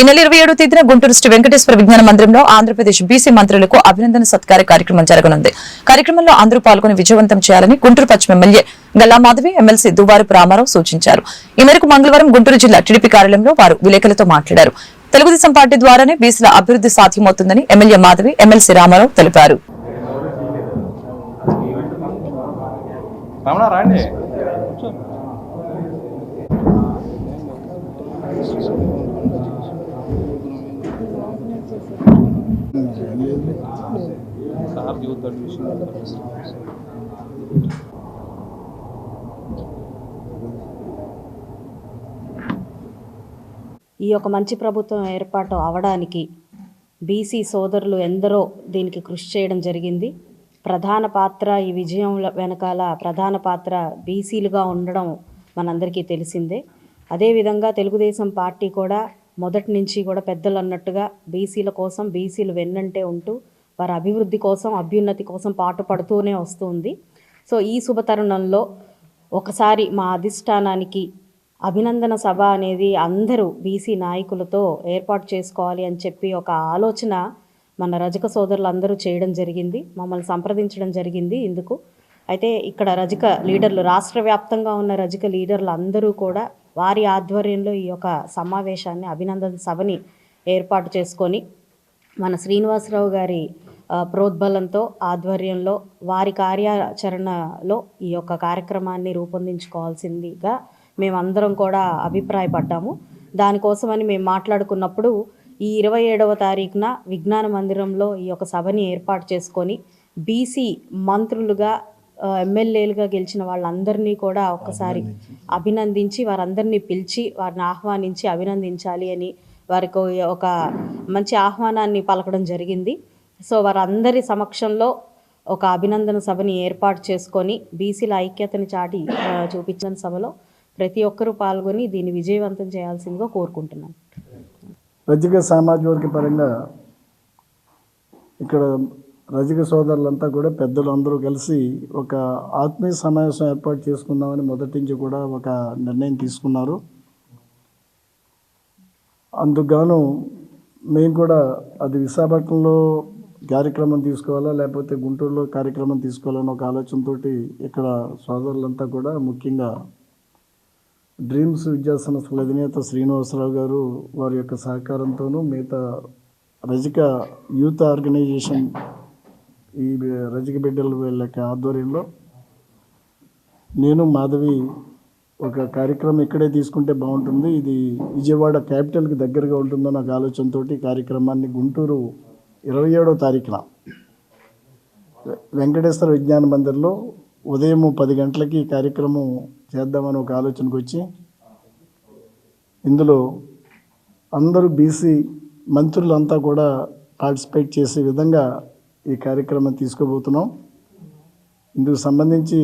ఈ నెల ఇరవై ఏడో తేదీన గుంటూరు శ్రీ వెంకటేశ్వర విజ్ఞాన మందిరంలో ఆంధ్రప్రదేశ్ బీసీ మంత్రులకు అభినందన సత్కార కార్యక్రమం జరగనుంది. కార్యక్రమంలో అందరూ పాల్గొని విజయవంతం చేయాలని గుంటూరు పశ్చిమ ఎమ్మెల్యే గల్లా మాధవి ఎమ్మెల్సీ దువ్వారపు రామారావు సూచించారు. ఈ మేరకు మంగళవారం గుంటూరు జిల్లా టీడీపీ కార్యాలయంలో వారు విలేకరులతో మాట్లాడారు. తెలుగుదేశం పార్టీ ద్వారానే బీసీల అభివృద్ధి సాధ్యమవుతుందని ఎమ్మెల్యే మాధవి ఎమ్మెల్సీ రామారావు తెలిపారు. రమణ రాండి. సార్ ఈ యొక్క మంచి ప్రభుత్వం ఏర్పాటు అవడానికి బీసీ సోదరులు ఎందరో దీనికి కృషి చేయడం జరిగింది. ప్రధాన పాత్ర ఈ విజయం వెనకాల ప్రధాన పాత్ర బీసీలుగా ఉండడం మనందరికీ తెలిసిందే. అదేవిధంగా తెలుగుదేశం పార్టీ కూడా మొదటి నుంచి కూడా పెద్దలు అన్నట్టుగా బీసీల కోసం బీసీలు వెన్నంటే ఉంటూ వారి అభివృద్ధి కోసం అభ్యున్నతి కోసం పాటుపడుతూనే వస్తుంది. సో ఈ శుభతరుణంలో ఒకసారి మా అధిష్టానానికి అభినందన సభ అనేది అందరూ బీసీ నాయకులతో ఏర్పాటు చేసుకోవాలి అని చెప్పి ఒక ఆలోచన మన రజక సోదరులు అందరూ చేయడం జరిగింది. మమ్మల్ని సంప్రదించడం జరిగింది ఇందుకు. అయితే ఇక్కడ రజక లీడర్లు రాష్ట్ర వ్యాప్తంగా ఉన్న రజక లీడర్లు అందరూ కూడా వారి ఆధ్వర్యంలో ఈ యొక్క సమావేశాన్ని అభినందన సభని ఏర్పాటు చేసుకొని మన శ్రీనివాసరావు గారి ప్రోద్బలంతో ఆధ్వర్యంలో వారి కార్యాచరణలో ఈ యొక్క కార్యక్రమాన్ని రూపొందించుకోవాల్సిందిగా మేమందరం కూడా అభిప్రాయపడ్డాము. దానికోసమని మేము మాట్లాడుకున్నప్పుడు ఈ ఇరవై ఏడవ తారీఖున విజ్ఞాన మందిరంలో ఈ యొక్క సభని ఏర్పాటు చేసుకొని బీసీ మంత్రులుగా ఎమ్మెల్యేలుగా గెలిచిన వాళ్ళందరినీ కూడా ఒక్కసారి అభినందించి. వారందరినీ పిలిచి వారిని ఆహ్వానించి అభినందించాలి అని వారికి ఒక మంచి ఆహ్వానాన్ని పలకడం జరిగింది. సో వారందరి సమక్షంలో ఒక అభినందన సభని ఏర్పాటు చేసుకొని బీసీల ఐక్యతని చాటి చూపించిన సభలో ప్రతి ఒక్కరూ పాల్గొని దీన్ని విజయవంతం చేయాల్సిందిగా కోరుకుంటున్నాను. రజక సామాజిక వర్గ పరంగా ఇక్కడ రజక సోదరులంతా కూడా పెద్దలు అందరూ కలిసి ఒక ఆత్మీయ సమావేశం ఏర్పాటు చేసుకుందామని మొదటి నుంచి కూడా ఒక నిర్ణయం తీసుకున్నారు. అందుకుగాను మేము కూడా అది విశాఖపట్నంలో కార్యక్రమం తీసుకోవాలా లేకపోతే గుంటూరులో కార్యక్రమం తీసుకోవాలని ఒక ఆలోచనతో ఇక్కడ సోదరులంతా కూడా ముఖ్యంగా డ్రీమ్స్ విద్యా సంస్థల అధినేత శ్రీనివాసరావు గారు వారి యొక్క సహకారంతోనూ మిగతా రజిక యూత్ ఆర్గనైజేషన్ ఈ రజక బిడ్డలు వీళ్ళ ఆధ్వర్యంలో నేను మాధవి ఒక కార్యక్రమం ఇక్కడే తీసుకుంటే బాగుంటుంది. ఇది విజయవాడ క్యాపిటల్కి దగ్గరగా ఉంటుందో నాకు ఆలోచనతో కార్యక్రమాన్ని గుంటూరు ఇరవై ఏడో తారీఖున వెంకటేశ్వర విజ్ఞాన మందిర్లో ఉదయం పది గంటలకి ఈ కార్యక్రమం చేద్దామని ఒక ఆలోచనకు వచ్చి ఇందులో అందరూ బీసీ మంత్రులంతా కూడా పార్టిసిపేట్ చేసే విధంగా ఈ కార్యక్రమం తీసుకోబోతున్నాం. ఇందుకు సంబంధించి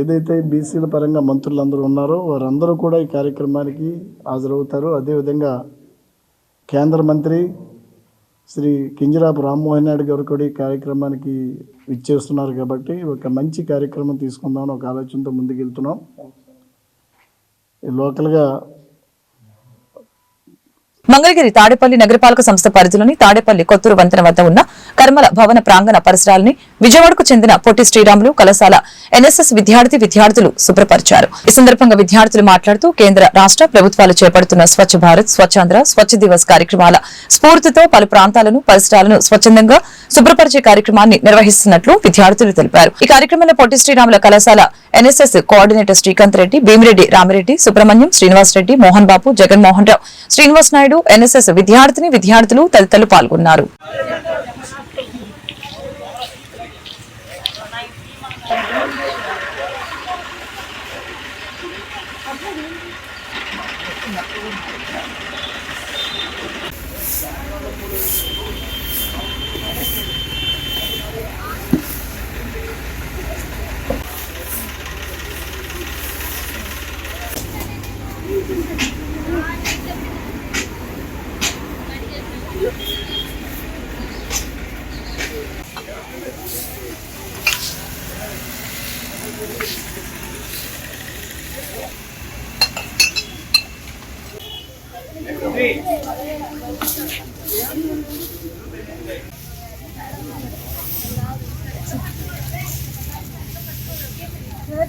ఏదైతే బీసీల పరంగా మంత్రులు అందరూ ఉన్నారో వారందరూ కూడా ఈ కార్యక్రమానికి హాజరవుతారు. అదేవిధంగా కేంద్ర మంత్రి శ్రీ కింజరాపు రామ్మోహన్ నాయుడు గారు కూడా ఈ కార్యక్రమానికి ఇచ్చేస్తున్నారు కాబట్టి ఒక మంచి కార్యక్రమం తీసుకుందామని ఒక ఆలోచనతో ముందుకెళ్తున్నాం. ఈ లోకల్గా మంగళగిరి తాడేపల్లి నగరపాలక సంస్థ పరిధిలోని తాడేపల్లి కొత్తూరు వంతెన వద్ద ఉన్న కర్మల భవన ప్రాంగణ పరిసరాలని విజయవాడకు చెందిన పొట్టి శ్రీరాములు కళాశాల ఎన్ఎస్ఎస్ విద్యార్థి విద్యార్థులు శుభ్రపరిచారు. ఈ సందర్భంగా విద్యార్థులు మాట్లాడుతూ కేంద్ర రాష్ట్ర ప్రభుత్వాలు చేపడుతున్న స్వచ్ఛ భారత్ స్వచ్ఛాంధ్ర స్వచ్ఛ దివస్ కార్యక్రమాల స్ఫూర్తితో పలు ప్రాంతాలను పరిసరాలను స్వచ్ఛందంగా శుభ్రపరిచే కార్యక్రమాన్ని నిర్వహిస్తున్నట్లు విద్యార్థులు తెలిపారు. ఈ కార్యక్రమంలో పొట్టి శ్రీరాముల కళాశాల NSS coordinator Srikanth Reddy Bhimireddy Ramireddy Subrahmanyam Srinivas Reddy Mohan Babu Jaganmohan Rao Srinivas Naidu NSS విద్యార్థిని విద్యార్థులు తదితరులు పాల్గొన్నారు.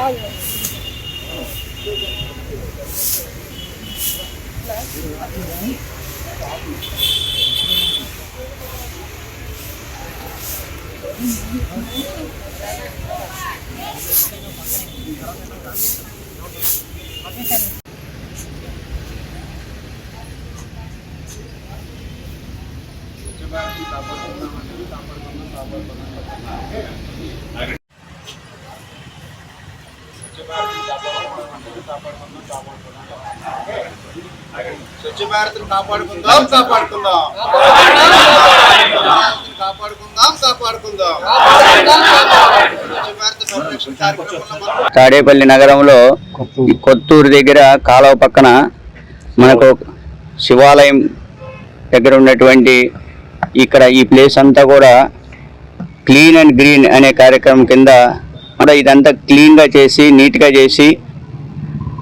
tayo. Okay, coba kita sabar banget sabar banget sabar Swachh Bharat కాపాడుకుందాం కాపాడుకుందాం. కాపాడుకుందాం కాపాడుకుందాం తాడేపల్లి నగరంలో కొత్తూరు. దగ్గర కాలువ పక్కన మనకు శివాలయం దగ్గర ఉన్నటువంటి ఇక్కడ ఈ ప్లేస్ అంతా కూడా క్లీన్ అండ్ గ్రీన్ అనే కార్యక్రమం కింద అంటే ఇదంతా క్లీన్గా చేసి నీట్గా చేసి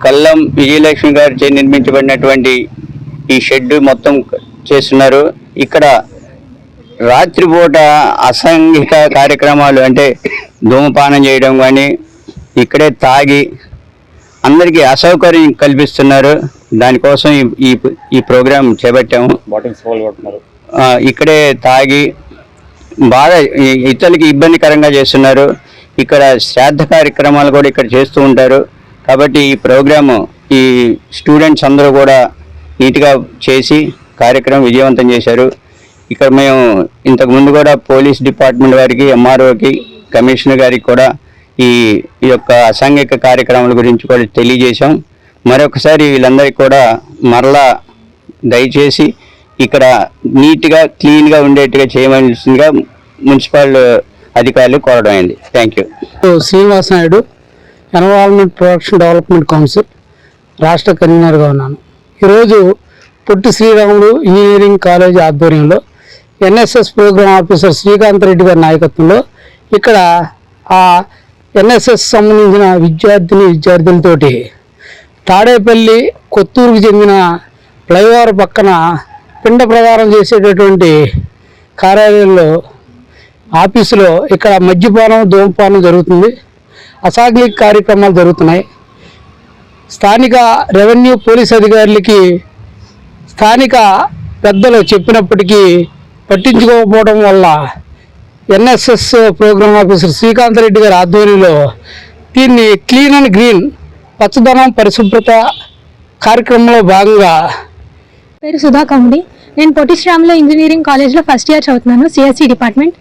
కల్లం విజయలక్ష్మి గారు చే నిర్మించబడినటువంటి ఈ షెడ్ మొత్తం చేస్తున్నారు. ఇక్కడ రాత్రిపూట అసాంఘిక కార్యక్రమాలు అంటే ధూమపానం చేయడం కానీ ఇక్కడే తాగి అందరికీ అసౌకర్యం కల్పిస్తున్నారు. దానికోసం ఈ ఈ ప్రోగ్రాం చేపట్టాము. ఇక్కడే తాగి బాగా ఇతరులకి ఇబ్బందికరంగా చేస్తున్నారు. ఇక్కడ శ్రాద్ధ కార్యక్రమాలు కూడా ఇక్కడ చేస్తూ ఉంటారు. కాబట్టి ఈ ప్రోగ్రాము ఈ స్టూడెంట్స్ అందరూ కూడా నీట్గా చేసి కార్యక్రమం విజయవంతం చేశారు. ఇక్కడ మేము ఇంతకుముందు కూడా పోలీస్ డిపార్ట్మెంట్ వారికి ఎంఆర్ఓకి కమిషనర్ గారికి కూడా ఈ ఈ యొక్క అసాంఘిక కార్యక్రమాల గురించి కూడా తెలియజేశాం. మరొకసారి వీళ్ళందరికీ కూడా మరలా దయచేసి ఇక్కడ నీట్గా క్లీన్గా ఉండేట్టుగా చేయవలసిందిగా మున్సిపల్ అధికారులు కోరడం అయింది. Thank you Srinivasa Naidu environment production development council రాష్ట్ర కన్వీనర్గా ఉన్నాను. ఈరోజు పొట్టి శ్రీరాములు ఇంజనీరింగ్ కాలేజ్ ఆధ్వర్యంలో NSS program officer Srikanth Reddy గారి నాయకత్వంలో ఇక్కడ ఆ ఎన్ఎస్ఎస్ సంబంధించిన విద్యార్థిని విద్యార్థులతోటి తాడేపల్లి కొత్తూరుకు చెందిన ఫ్లైఓవర్ పక్కన పిండ ప్రదానం చేసేటటువంటి కార్యాలయంలో ఆఫీసులో ఇక్కడ మద్యపానం ధూమపానం జరుగుతుంది. అసాగ్లిక్ కార్యక్రమాలు జరుగుతున్నాయి. స్థానిక రెవెన్యూ పోలీస్ అధికారులకి స్థానిక పెద్దలు చెప్పినప్పటికీ పట్టించుకోకపోవడం వల్ల NSS program officer Srikanth Reddy గారి ఆధ్వర్యంలో దీన్ని క్లీన్ అండ్ గ్రీన్ పచ్చదనం పరిశుభ్రత కార్యక్రమంలో భాగంగా పేరు సుధా కౌండి నేను పొట్టి శ్రీరాములు ఇంజనీరింగ్ కాలేజ్లో ఫస్ట్ ఇయర్ చదువుతున్నాను సిఎస్సి డిపార్ట్మెంట్.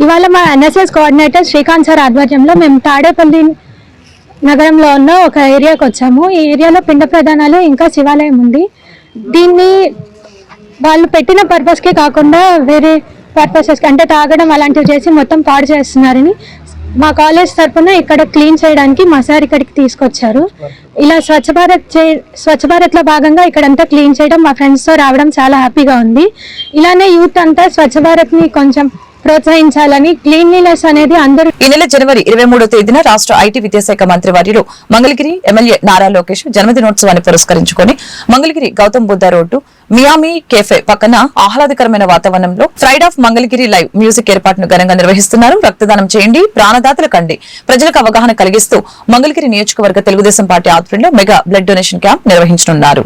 ఇవాళ మా ఎన్ఎస్ఎస్ కోఆర్డినేటర్ శ్రీకాంత్ సార్ ఆధ్వర్యంలో మేము తాడేపల్లి నగరంలో ఉన్న ఒక ఏరియాకి వచ్చాము. ఈ ఏరియాలో పిండ ప్రధానాలు ఇంకా శివాలయం ఉంది. దీన్ని వాళ్ళు పెట్టిన పర్పస్కే కాకుండా వేరే పర్పసెస్ అంటే తాగడం అలాంటివి చేసి మొత్తం పాడు చేస్తున్నారని మా కాలేజ్ తరఫున ఇక్కడ క్లీన్ చేయడానికి మా సార్ ఇక్కడికి తీసుకొచ్చారు. ఇలా స్వచ్ఛ భారత్ చే స్వచ్ఛ భారత్లో భాగంగా ఇక్కడంతా క్లీన్ చేయడం మా ఫ్రెండ్స్తో రావడం చాలా హ్యాపీగా ఉంది. ఇలానే యూత్ అంతా స్వచ్ఛ భారత్ని కొంచెం ప్రోత్సహించాలని క్లీన్లీనెస్ అనేది అందరూ ఈ నెల జనవరి ఇరవై మూడో తేదీన రాష్ట్ర ఐటీ విద్యాశాఖ మంత్రి వర్యులు మంగళగిరి ఎమ్మెల్యే నారా లోకేష్ జన్మదినోత్సవాన్ని పురస్కరించుకొని Mangalagiri Gautam Buddha road Miami cafe పక్కన ఆహ్లాదకరమైన వాతావరణంలో pride of Mangalagiri live music ఏర్పాటును ఘనంగా నిర్వహిస్తున్నారు. రక్తదానం చేయండి ప్రాణదాతలు కండి. ప్రజలకు అవగాహన కలిగిస్తూ మంగళగిరి నియోజకవర్గ తెలుగుదేశం పార్టీ ఆధ్వర్యంలో మెగా బ్లడ్ డొనేషన్ క్యాంప్ నిర్వహించనున్నారు.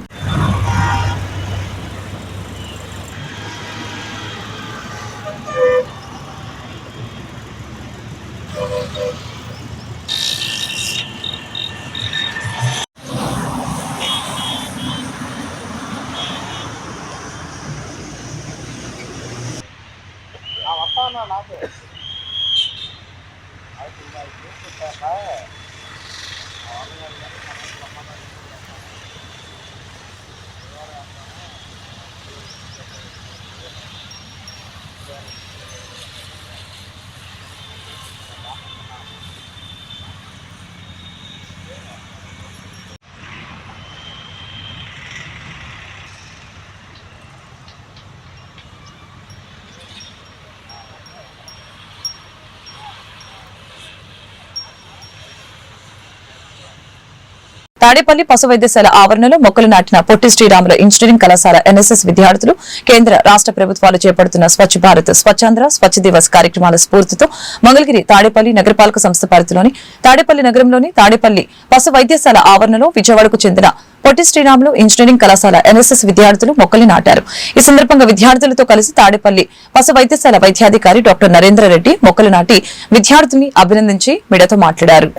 తాడేపల్లి పశు వైద్యశాల ఆవరణలో మొక్కలు నాటిన పొట్టి శ్రీరాములు ఇంజనీరింగ్ కళాశాల ఎన్ఎస్ఎస్ విద్యార్థులు కేంద్ర రాష్ట ప్రభుత్వాలు చేపడుతున్న స్వచ్ఛ భారత్ స్వచ్ఛాంధ్ర స్వచ్ఛ దివస్ కార్యక్రమాల స్ఫూర్తితో మంగళగిరి తాడేపల్లి నగరపాలక సంస్థ పరిధిలోని తాడేపల్లి నగరంలోని తాడేపల్లి పశు వైద్యశాల ఆవరణలో విజయవాడకు చెందిన పొట్టి శ్రీరాములు ఇంజనీరింగ్ కళాశాల ఎన్ఎస్ఎస్ విద్యార్థులు మొక్కలు నాటారు. ఈ సందర్భంగా విద్యార్థులతో కలిసి తాడేపల్లి పశు వైద్యశాల వైద్యాధికారి డాక్టర్ నరేంద్ర రెడ్డి మొక్కలు నాటి విద్యార్థుల్ని అభినందించి మీడియాతో మాట్లాడారు.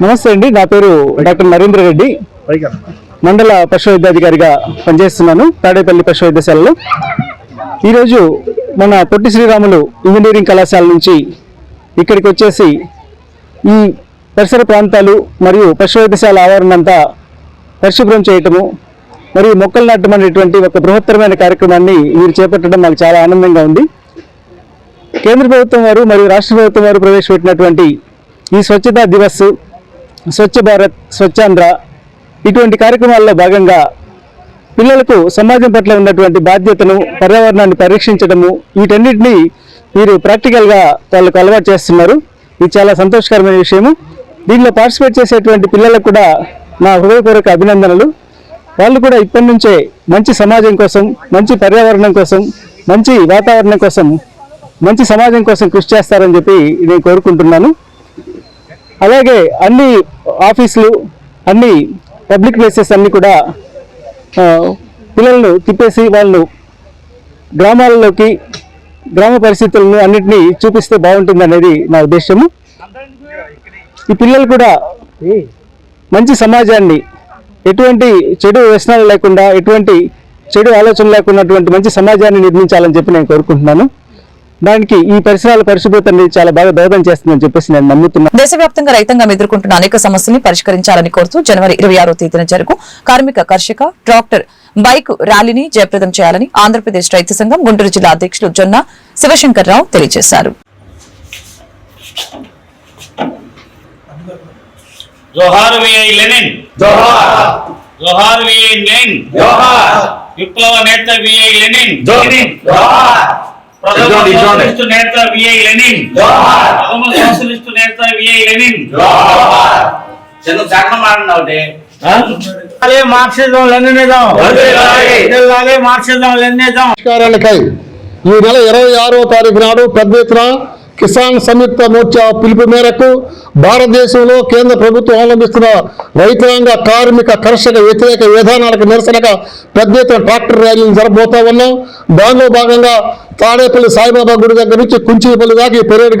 నమస్తే అండి నా పేరు డాక్టర్ నరేంద్ర రెడ్డి. మండల పశు వైద్యాధికారిగా పనిచేస్తున్నాను తాడేపల్లి పశు వైద్యశాలలో ఈరోజు మన పొట్టి శ్రీరాములు ఇంజనీరింగ్ కళాశాల నుంచి ఇక్కడికి వచ్చేసి ఈ పరిసర ప్రాంతాలు మరియు పశు వైద్యశాల ఆవరణ అంతా పరిశుభ్రం చేయటము మరియు మొక్కలు నాటడం అనేటువంటి ఒక బృహత్తరమైన కార్యక్రమాన్ని మీరు చేపట్టడం నాకు చాలా ఆనందంగా ఉంది. కేంద్ర ప్రభుత్వం వారు మరియు రాష్ట్ర ప్రభుత్వం వారు ప్రవేశపెట్టినటువంటి ఈ స్వచ్ఛతా దివస్ స్వచ్ఛ భారత్ స్వచ్ఛాంధ్ర ఇటువంటి కార్యక్రమాల్లో భాగంగా పిల్లలకు సమాజం పట్ల ఉన్నటువంటి బాధ్యతను పర్యావరణాన్ని పరీక్షించడము వీటన్నిటినీ మీరు ప్రాక్టికల్గా వాళ్ళకు అలవాటు చేస్తున్నారు. ఇది చాలా సంతోషకరమైన విషయము. దీనిలో పార్టిసిపేట్ చేసేటువంటి పిల్లలకు కూడా నా హృదయపూర్వక అభినందనలు. వాళ్ళు కూడా ఇప్పటి నుంచే మంచి సమాజం కోసం మంచి పర్యావరణం కోసం మంచి వాతావరణం కోసం మంచి సమాజం కోసం కృషి చేస్తారని చెప్పి నేను కోరుకుంటున్నాను. అలాగే అన్ని ఆఫీసులు అన్ని పబ్లిక్ ప్లేసెస్ అన్నీ కూడా పిల్లలను తిప్పేసి వాళ్ళు గ్రామాలలోకి గ్రామ పరిస్థితులను అన్నింటినీ చూపిస్తే బాగుంటుంది అనేది నా ఉద్దేశము ఈ పిల్లలు కూడా మంచి సమాజాన్ని ఎటువంటి చెడు వ్యసనాలు లేకుండా ఎటువంటి చెడు ఆలోచన లేకున్నటువంటి మంచి సమాజాన్ని నిర్మించాలని చెప్పి నేను కోరుకుంటున్నాను. దానికి ఈ పరిసరాల పరిశుభ్రత అనేది చాలా బాగా దోహదం చేస్తుందని చెప్పేసి నేను నమ్ముతున్నాను. దేశవ్యాప్తంగా రైతాంగం ఎదుర్కొంటున్న అనేక సమస్యల్ని పరిష్కరించాలని కోరుతూ జనవరి ఇరవై ఆరో తేదీన జరుగు కార్మిక కర్షక ట్రాక్టర్ బైక్ ర్యాలీని జయప్రదం చేయాలని ఆంధ్రప్రదేశ్ రైతు సంఘం గుంటూరు జిల్లా అధ్యక్షులు జొన్న శివశంకర్రావు తెలియజేశారు. జోహార్ విఐ లెనిన్. జోహార్. జోహార్ విఐ లెనిన్. జోహార్. విప్లవ నేత విఐ లెనిన్. జోహార్. సోషలిస్టు నేత విఐ లెనిన్ జోహార్. ప్రథమ సోషలిస్టు నేత విఐ లెనిన్ జోహార్. చిన్న జాగ్రత్త మాట్లాడే మార్క్సిజం లెనినిజం. Marxism Leninism. పరిష్కారాలకై ఈ నెల ఇరవై ఆరో తారీఖు నాడు పెద్ద ఎత్తున కిసాన్ సంయుక్త మోర్చా పిలుపు మేరకు భారతదేశంలో కేంద్ర ప్రభుత్వం అవలంబిస్తున్న రైతాంగ కార్మిక కర్షక వ్యతిరేక విధానాలకు నిరసనగా పెద్ద ఎత్తున ట్రాక్టర్ ర్యాలీలు జరగబోతా ఉన్నాం. దానిలో భాగంగా తాడేపల్లి సాయిబాబా గుడి దగ్గర నుంచి కుంచిపల్లి దాకా ఈ పెరేడ్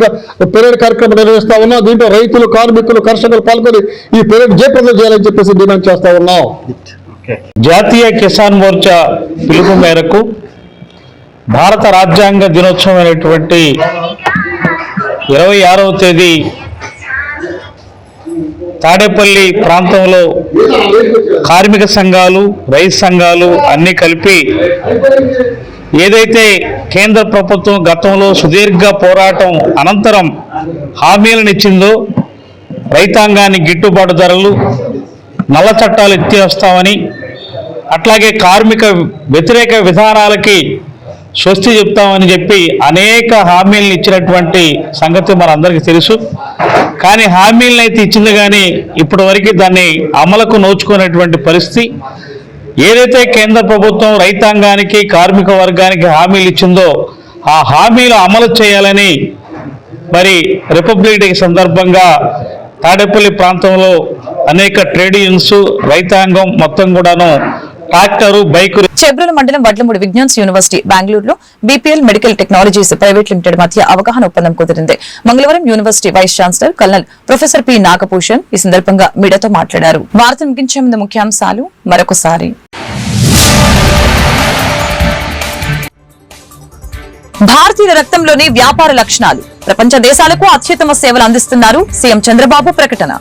పెరేడ్ కార్యక్రమం నిర్వహిస్తా ఉన్నాం. దీంట్లో రైతులు కార్మికులు కర్షకులు పాల్గొని ఈ పెరేడ్ జయప్రదం చేయాలని చెప్పేసి డిమాండ్ చేస్తా ఉన్నాం. జాతీయ కిసాన్ మోర్చా పిలుపు మేరకు భారత రాజ్యాంగ దినోత్సవం అయినటువంటి ఇరవై ఆరవ తేదీ తాడేపల్లి ప్రాంతంలో కార్మిక సంఘాలు రైతు సంఘాలు అన్నీ కలిపి ఏదైతే కేంద్ర ప్రభుత్వం గతంలో సుదీర్ఘ పోరాటం అనంతరం హామీలను ఇచ్చిందో రైతాంగాన్ని గిట్టుబాటు ధరలు నల్ల చట్టాలు ఎత్తివేస్తామని అట్లాగే కార్మిక వ్యతిరేక విధానాలకి స్వస్తి చెప్తామని చెప్పి అనేక హామీలను ఇచ్చినటువంటి సంగతి మనందరికీ తెలుసు. కానీ హామీలను అయితే ఇచ్చింది కానీ ఇప్పటి వరకు దాన్ని అమలుకు నోచుకునేటువంటి పరిస్థితి. ఏదైతే కేంద్ర ప్రభుత్వం రైతాంగానికి కార్మిక వర్గానికి హామీలు ఇచ్చిందో ఆ హామీలు అమలు చేయాలని మరి రిపబ్లిక్ డే సందర్భంగా తాడేపల్లి ప్రాంతంలో అనేక ట్రేడ్ యూనియన్స్ రైతాంగం మొత్తం కూడాను ట్రాక్టరు బైక్ మండలం వడ్లమూడి విజ్ఞాన్స్ యూనివర్సిటీ బెంగళూరులో BPL medical technologies private limited మధ్య అవగాహన ఒప్పందం కుదిరింది. మంగళవారం university vice chancellor colonel professor P Nagabhushan ఈ సందర్భంగా మీడియాతో మాట్లాడారు. వార్త ముగించే ముందు ముఖ్యాంశాలు మరొకసారి. భారతీయుల రక్తంలోని వ్యాపార లక్షణాలు. ప్రపంచ దేశాలకు అత్యుత్తమ సేవలు అందిస్తున్నారు సీఎం చంద్రబాబు ప్రకటన.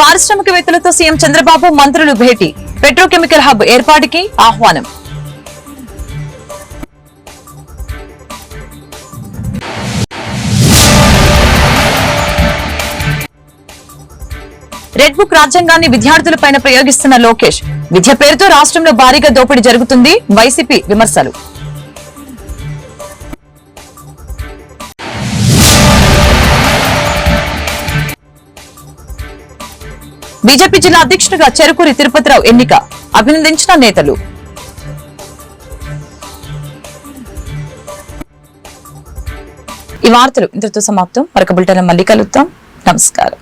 పారిశ్రామికవేత్తలతో సీఎం చంద్రబాబు మంత్రులు భేటీ. పెట్రోకెమికల్ హబ్ ఏర్పాటుకి ఆహ్వానం. రెడ్ బుక్ రాజ్యాంగాన్ని విద్యార్థులపైన ప్రయోగిస్తున్న లోకేష్. విద్య పేరుతో రాష్ట్రంలో భారీగా దోపిడీ జరుగుతుంది వైసీపీ విమర్శలు. బీజేపీ జిల్లా అధ్యక్షుడిగా చెరుకూరి తిరుపతిరావు ఎన్నిక. అభినందించిన నేతలు. ఈ వార్తలు ఇంతటితో సమాప్తం. మరొక బులెటిన్ మళ్ళీ కలుద్దాం. నమస్కారం.